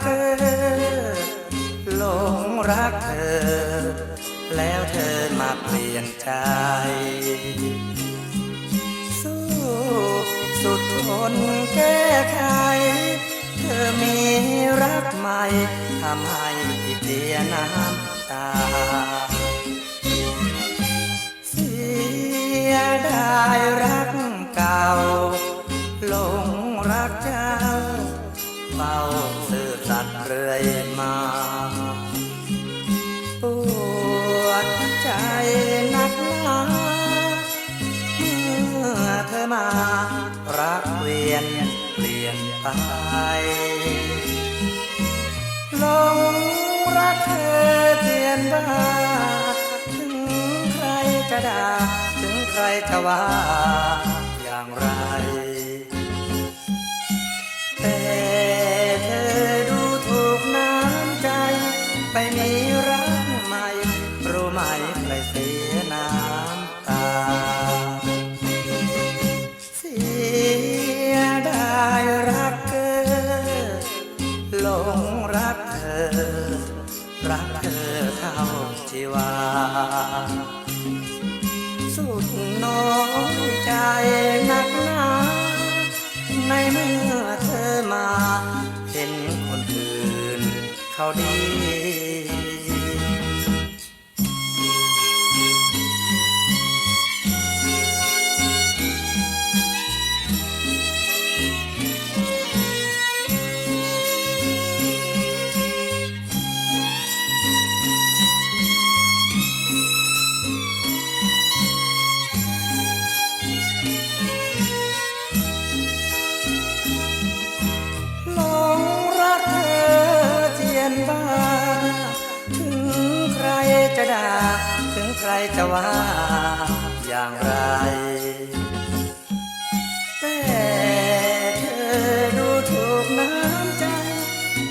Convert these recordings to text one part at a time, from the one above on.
เธอหลงรักเธอ แล้วเธอมาเปลี่ยนใจ สู้สุดทนแก้ไข เธอมีรักใหม่ทำให้เสียน้ำตา ปวดใจนักหนาเมื่อเธอมารักเวียนเปลี่ยนไปลงรักเธอเทียนบ้าถึงใครจะด่าถึงใครจะว่าอย่างไร ไปมีรักใหม่ รู้ไหมใครเสียน้ำตา เสียดายรักเธอหลงรักเธอ รักเธอเท่าชีวา สุดน้อยใจนักหนาในเมื่อเธอมา เห็นคนอื่นเขาดี ด่าถึงใครจะว่าอย่างไร แต่เธอดูถูกน้ำใจ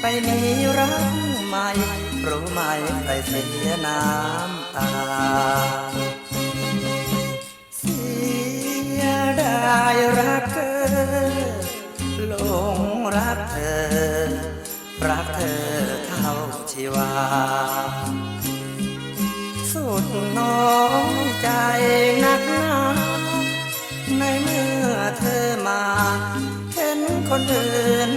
ไปมีรักใหม่ รู้ไหมใครเสียน้ำตา เสียดายรักเธอหลงรักเธอ รักเธอเท่าชีวา น้อยใจนักหนาในเมื่อเธอมา เห็นคนอื่น